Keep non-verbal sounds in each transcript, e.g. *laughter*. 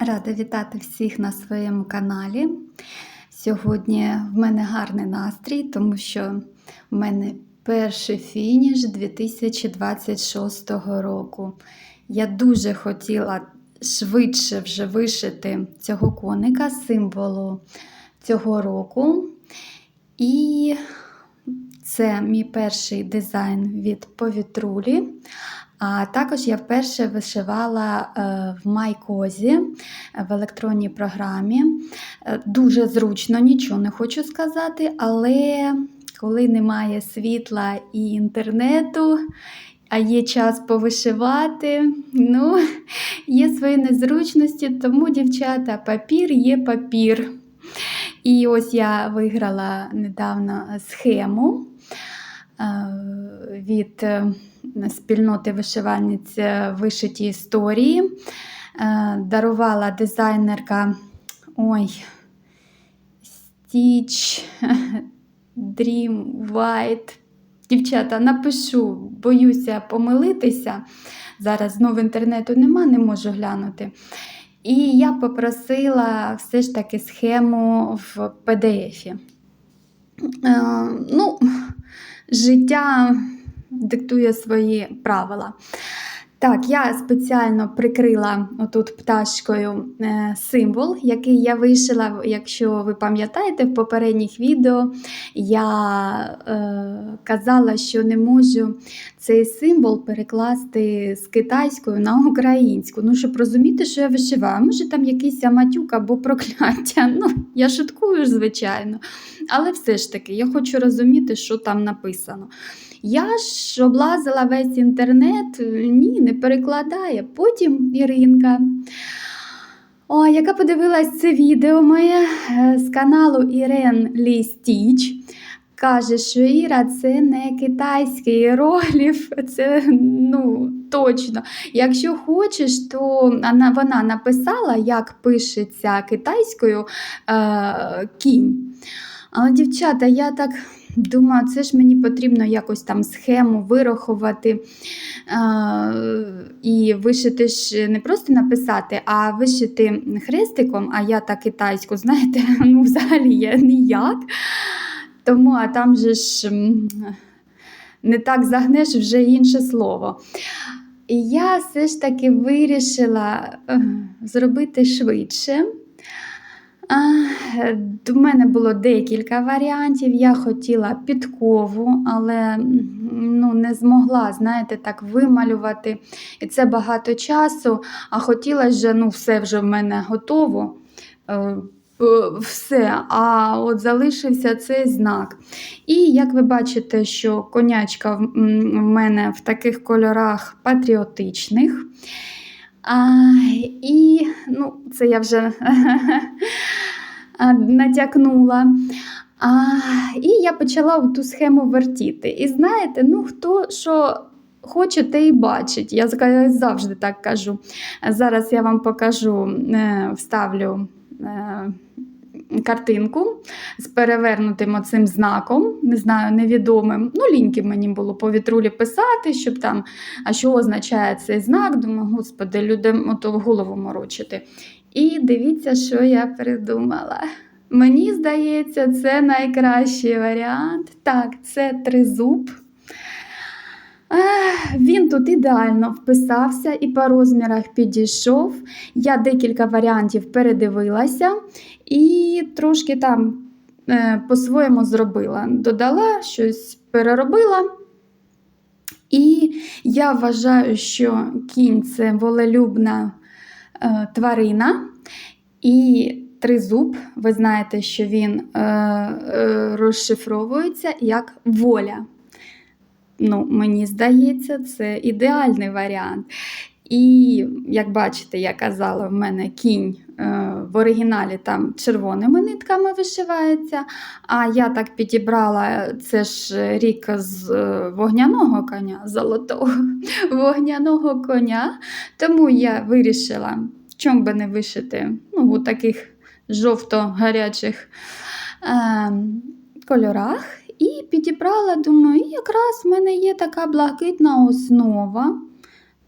Рада вітати всіх на своєму каналі. Сьогодні в мене гарний настрій, тому що в мене перший фініш 2026 року. Я дуже хотіла швидше вже вишити цього коника, символу цього року. І це мій перший дизайн від повітрулі. А також я вперше вишивала е, в Майкозі е, в електронній програмі. Е, Дуже зручно, нічого не хочу сказати, але коли немає світла і інтернету, а є час повишивати, ну, є свої незручності, тому, дівчата, папір є папір. І ось я виграла недавно схему е, від е, спільноти вишивальниць е, вишиті історії. Дарувала дизайнерка ой, Stitch *laughs* Dream White. Дівчата, напишу, боюся помилитися. Зараз знову інтернету нема, не можу глянути. І я попросила все ж таки схему в PDF. Е, ну, життя диктує свої правила. Так, я спеціально прикрила отут пташкою е, символ, який я вишила. Якщо ви пам'ятаєте, в попередніх відео я е, казала, що не можу цей символ перекласти з китайської на українську. Ну, щоб розуміти, що я вишиваю. Може, там якийсь матюк або прокляття. Ну, я шуткую, звичайно. Але все ж таки, я хочу розуміти, що там написано. Я ж облазила весь інтернет, ні, не перекладає. Потім Іринка, о, яка подивилась це відео моє е, з каналу Ірен Лі Стіч, каже, що Іра це не китайський іерогліф, це ну, точно. Якщо хочеш, то вона написала, як пишеться китайською е, кінь. Але, дівчата, я так думаю, це ж мені потрібно якось там схему вирахувати і вишити ж не просто написати, а вишити хрестиком, а я так китайську, знаєте, *laughs* ну взагалі я ніяк. Тому, а там же ж не так загнеш вже інше слово. І я все ж таки вирішила е, зробити швидше. У мене було декілька варіантів. Я хотіла підкову, але ну, не змогла, знаєте, так вималювати. І це багато часу, а хотіла же, ну, все вже в мене готово. е, е, Все, а от залишився цей знак. І як ви бачите, що конячка в мене в таких кольорах патріотичних. А, і ну, це я вже *laughs* натякнула. А, і я почала ту схему вертіти. І знаєте, ну хто що хоче, те і бачить. Я завжди так кажу. Зараз я вам покажу, е, вставлю. е, Картинку з перевернутим оцим знаком, не знаю, невідомим. Ну, ліньки мені було по вітрулі писати, щоб там, а що означає цей знак. Думаю, господи, людям голову морочити. І дивіться, що я придумала. Мені здається, це найкращий варіант. Так, це тризуб. Він тут ідеально вписався і по розмірах підійшов. Я декілька варіантів передивилася і трошки там е, по-своєму зробила. Додала щось переробила. І я вважаю, що кінь це волелюбна тварина. І тризуб, ви знаєте, що він е, е, розшифровується як воля. Ну, мені здається, це ідеальний варіант. І, як бачите, я казала, в мене кінь е, в оригіналі там червоними нитками вишивається. А я так підібрала це ж рік з е, вогняного коня, золотого *laughs* вогняного коня. Тому я вирішила, в чому би не вишити ну, у таких жовто-гарячих е, кольорах. І підібрала, думаю, якраз в мене є така блакитна основа.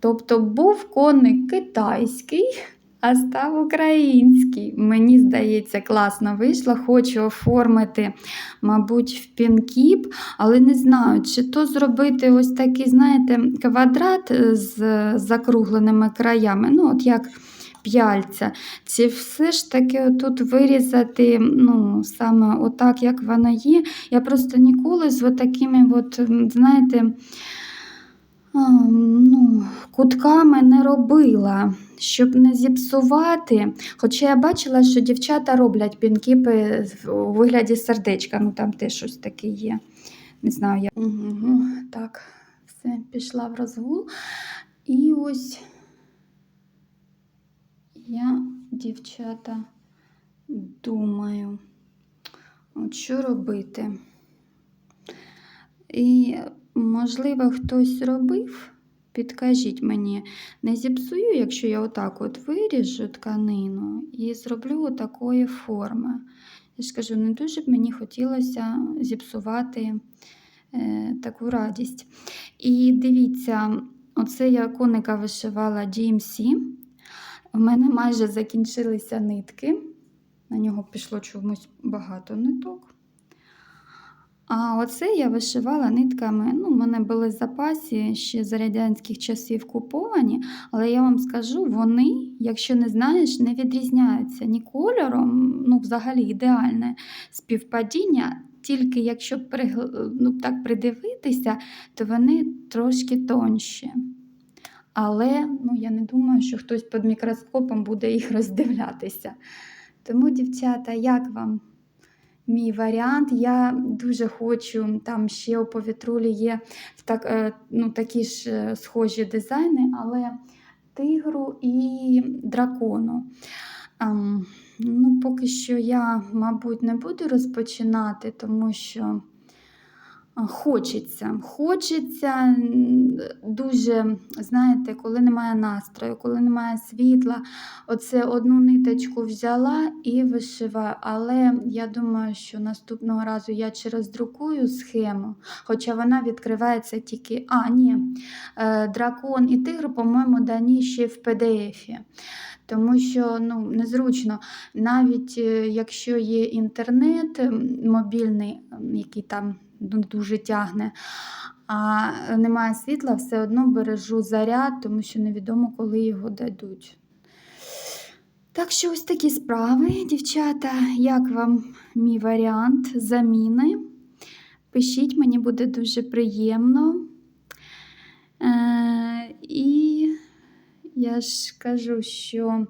Тобто був коник китайський, а став український. Мені здається, класно вийшло. Хочу оформити, мабуть, в пінкіп, але не знаю, чи то зробити ось такий, знаєте, квадрат е, з закругленими краями. Ну, от як п'яльця. Чи все ж таки тут вирізати ну, саме отак, як вона є. Я просто ніколи з отакими, от, знаєте, ну, кутками не робила, щоб не зіпсувати. Хоча я бачила, що дівчата роблять пінкіпи у вигляді сердечка, ну там теж щось таке є. Не знаю, я. Угу, так, все, пішла в розгул. І ось я, дівчата, думаю, от що робити. І, можливо, хтось робив. Підкажіть мені, не зіпсую, якщо я отак от виріжу тканину і зроблю такої форми. Я ж кажу, не дуже б мені хотілося зіпсувати е, таку радість. І дивіться, оце я коника вишивала DMC. У мене майже закінчилися нитки. На нього пішло чомусь багато ниток. А оце я вишивала нитками. Ну, в мене були запасі ще з радянських часів куповані, але я вам скажу, вони, якщо не знаєш, не відрізняються ні кольором, ну, взагалі ідеальне співпадіння. Тільки якщо ну, так придивитися, то вони трошки тонші. Але ну, я не думаю, що хтось під мікроскопом буде їх роздивлятися. Тому, дівчата, як вам мій варіант? Я дуже хочу, там ще у повітрулі є так, е, ну, такі ж е, схожі дизайни, але тигру і дракону. Ем, ну, поки що я, мабуть, не буду розпочинати, тому що Хочеться, хочеться дуже, знаєте, коли немає настрою, коли немає світла, оце одну ниточку взяла і вишиваю. Але я думаю, що наступного разу я чи роздрукую схему, хоча вона відкривається тільки. А, ні, е, дракон і тигр, по-моєму, дані ще в PDF. Тому що ну, незручно, навіть е, якщо є інтернет мобільний, який там дуже тягне, а немає світла, все одно бережу заряд, тому що невідомо, коли його дадуть. Так що ось такі справи, дівчата. Як вам мій варіант заміни? Пишіть, мені буде дуже приємно. Е, і я ж кажу, що,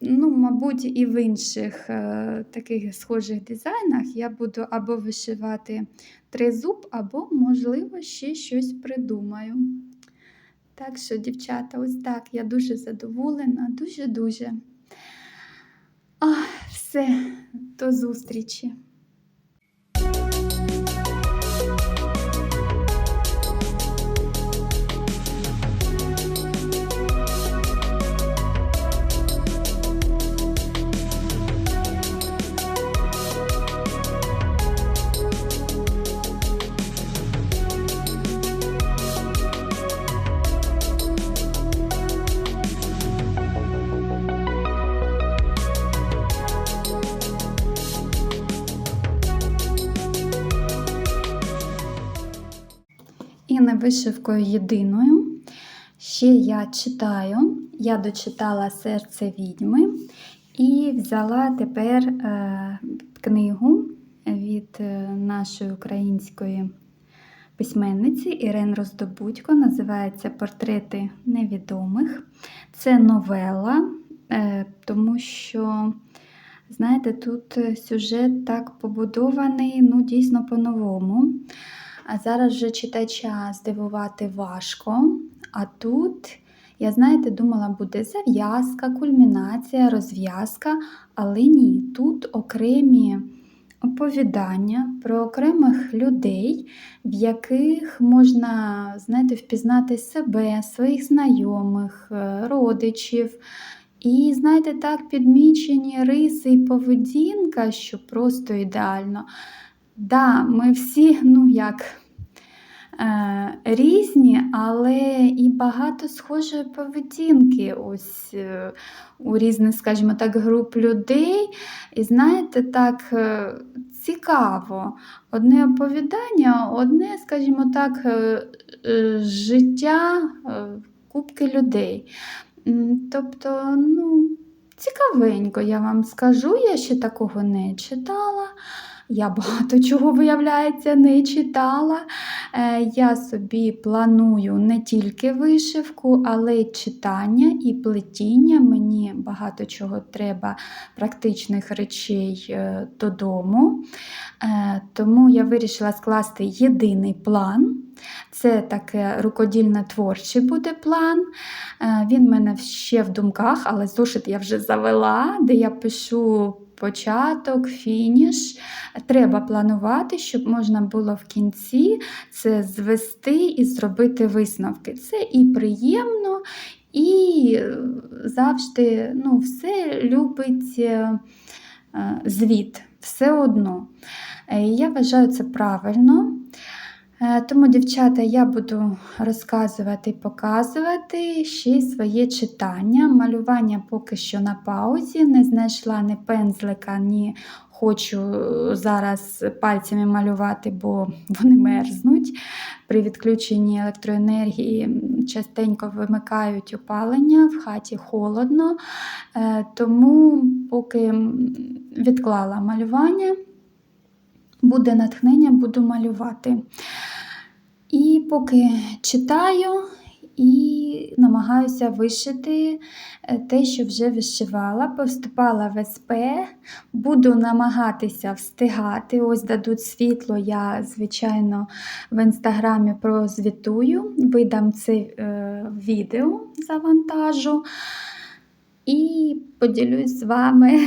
ну, мабуть, і в інших е, таких схожих дизайнах я буду або вишивати тризуб, або, можливо, ще щось придумаю. Так що, дівчата, ось так. Я дуже задоволена, дуже-дуже. Все, до зустрічі. І вишивкою єдиною. Ще я читаю, я дочитала серце відьми і взяла тепер е, книгу від е, нашої української письменниці Ірен Роздобудько. Називається Портрети невідомих. Це новела, е, тому що. Знаєте, тут сюжет так побудований, ну, дійсно по-новому. А зараз вже читача здивувати важко. А тут, я знаєте, думала, буде зав'язка, кульмінація, розв'язка, але ні, тут окремі оповідання про окремих людей, в яких можна, знаєте, впізнати себе, своїх знайомих, е, родичів. І, знаєте, так підмічені риси і поведінка, що просто ідеально. Да, ми всі, ну як, різні, але і багато схожої поведінки ось е, у різних, скажімо так, груп людей. І знаєте, так е, цікаво. Одне оповідання, одне, скажімо так, е, е, життя е, купки людей. Тобто, ну, цікавенько, я вам скажу, я ще такого не читала. Я багато чого, виявляється, не читала. Е, Я собі планую не тільки вишивку, але й читання і плетіння. Мені багато чого треба практичних речей е, додому. Е, Тому я вирішила скласти єдиний план. Це таке рукодільно-творчий буде план. Е, Він в мене ще в думках, але зошит я вже завела, де я пишу початок, фініш. Треба планувати, щоб можна було в кінці це звести і зробити висновки. Це і приємно, і е, завжди ну, все любить е, звіт, все одно. Я вважаю це правильно. Е, Тому, дівчата, я буду розказувати і показувати ще своє читання. Малювання поки що на паузі, не знайшла ні пензлика, ні хочу е, зараз пальцями малювати, бо вони мерзнуть. При відключенні електроенергії частенько вимикають опалення, в хаті холодно. Е, Тому поки відклала малювання, буде натхнення, буду малювати. І поки читаю і намагаюся вишити е, те, що вже вишивала, поступала в СП, буду намагатися встигати. Ось дадуть світло, я, звичайно, в інстаграмі прозвітую, видам це е, відео завантажу і поділюсь з вами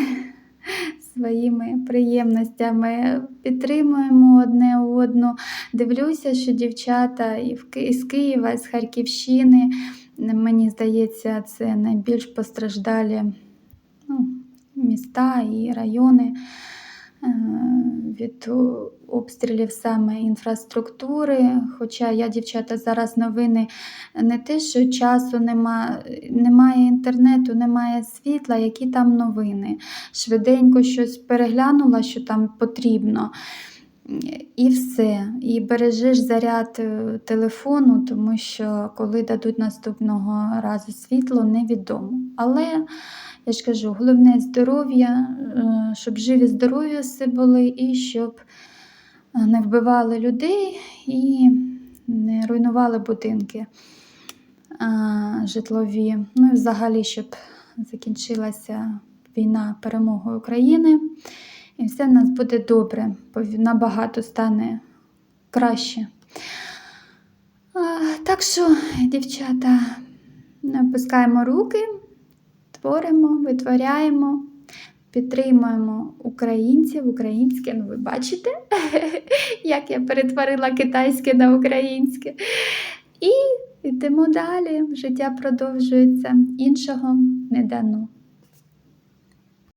своїми приємностями. Підтримуємо одне одну. Дивлюся, що дівчата і в Ки- з Києва, з Харківщини, мені здається, це найбільш постраждалі ну, міста і райони від обстрілів саме інфраструктури. Хоча я, дівчата, зараз новини не те, що часу нема, немає інтернету, немає світла, які там новини. Швиденько щось переглянула, що там потрібно. І все. І бережеш заряд е, телефону, тому що коли дадуть наступного разу світло, невідомо. Але я ж кажу, головне здоров'я, е, щоб живі здорові всі були, і щоб е, не вбивали людей і не руйнували будинки житлові. Ну і взагалі, щоб закінчилася війна перемогою України. І все в нас буде добре, пові- набагато стане краще. Так що, дівчата, опускаємо руки, творимо, витворяємо, підтримуємо українців, українське. Ну, ви бачите, *laughs* як я перетворила китайське на українське. І йдемо далі. Життя продовжується. Іншого не дано.